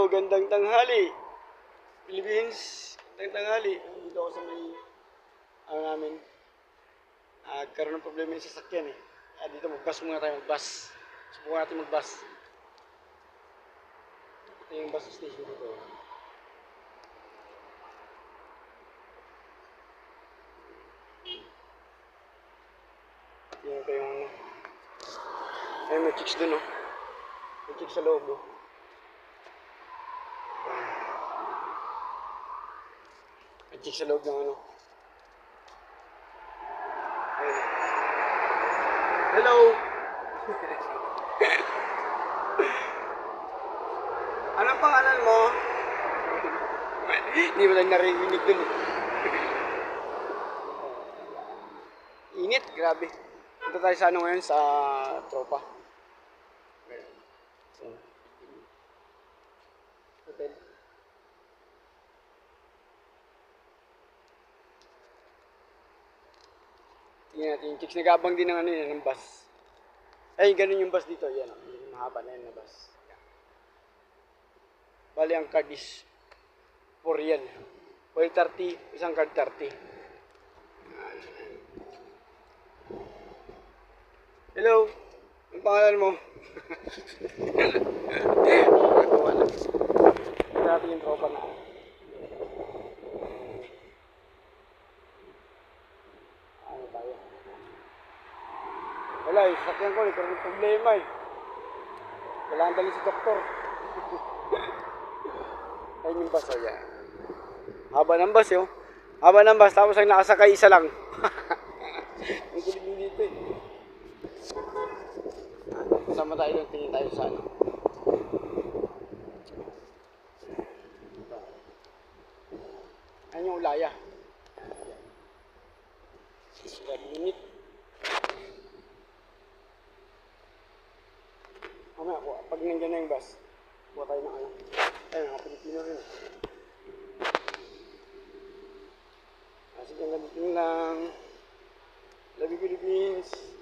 Hello, gandang tanghali. Philippines, gandang tanghali. Dito ako sa may, ano namin, ah, karoon ng problema yung sasakyan eh. Ah, dito mag-bus muna tayo, mag-bus. Subukan natin mag-bus. Ito yung bus station dito. Yan ko yung ano. Ayun, may chicks dun oh. May chicks sa loob oh. Chicks sa loob ng ano. Hello! Anong pangalan mo? Hindi mo lang narinig dun eh. Init, grabe. Punta tayo sa ano ngayon, sa tropa. Hotel. Tingnan natin yung chicks. Nagabang din ng ano yun, ng bus. Ay, ganun yung bus dito. Yan, oh. yung mahaba na yun na bus. Yan. Bali, ang card is 4 real. Or 30, isang card 30. Hello, ang pangalan mo? Natin yung tropa na. Ano tayo? Wala eh, sakyan ko, nagkaroon ng problema eh. Kailangan dali si doktor. Ayun yung bus, oh yan. Haba ng bus yun. Haba ng bus, tapos ang nakasakay isa lang. Ang kulit dito eh. Kasama tayo tingin tayo sa ano. Ayan yung ulaya. Grabe init. Mamaya, pag nandiyan na yung bus, kuha tayo ng ano. Ayun, mga Pilipino rin. Ah, sige, labitin lang. You, Philippines.